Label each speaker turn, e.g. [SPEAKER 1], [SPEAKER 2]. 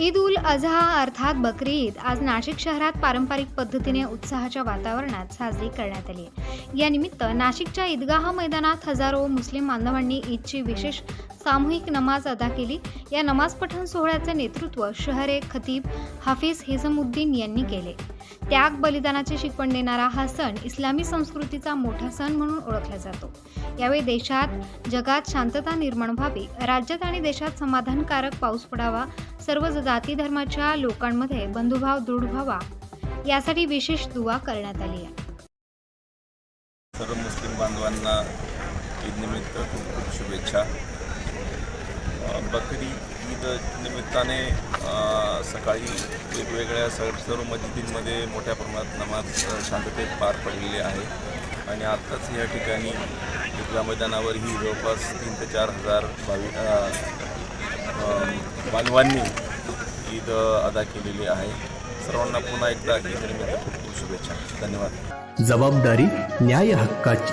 [SPEAKER 1] ईद उल अझहा अर्थात बकरी ईद. आज नाशिक शहरात पारंपरिक पद्धतीने उत्साहाच्या वातावरणात साजरी करण्यात आली आहे. यानिमित्त नाशिकच्या ईदगाह मैदानात हजारो मुस्लिम बांधवांनी ईदची विशेष सामूहिक नमाज अदा केली. या नमाज पठण सोहळ्याचे नेतृत्व शहरे खतीब हाफिज हिझमुद्दीन यांनी केले. त्याग बलिदानाची शिकवण देणारा हा सण इस्लामी संस्कृतीचा मोठा सण म्हणून ओळखला जातो. यावेळी देशात जगात शांतता निर्माण व्हावी राज्यात आणि देशात समाधानकारक पाऊस पडावा सर्व जाती धर्माच्या लोकांमध्ये बंधुभाव दृढ व्हावा यासाठी विशेष दुवा करण्यात आली आहे.
[SPEAKER 2] सर्व मुस्लिम बांधवांना ईदनिमित्त खूप खूप शुभेच्छा. बकरी ईद निमित्ताने सकाळी वेगवेगळ्या स सर्व मस्जिदींमध्ये मोठ्या प्रमाणात नमाज शांततेत पार पडलेली आहे. आणि आत्ताच या ठिकाणी तिथल्या मैदानावर ही जवळपास तीन ते चार हजार भावी बांधवांनी ईद अदा केलेली आहे. सर्वांना पुन्हा एकदा ईदनिमित्त खूप खूप शुभेच्छा. धन्यवाद.
[SPEAKER 3] जबाबदारी न्याय हक्काची.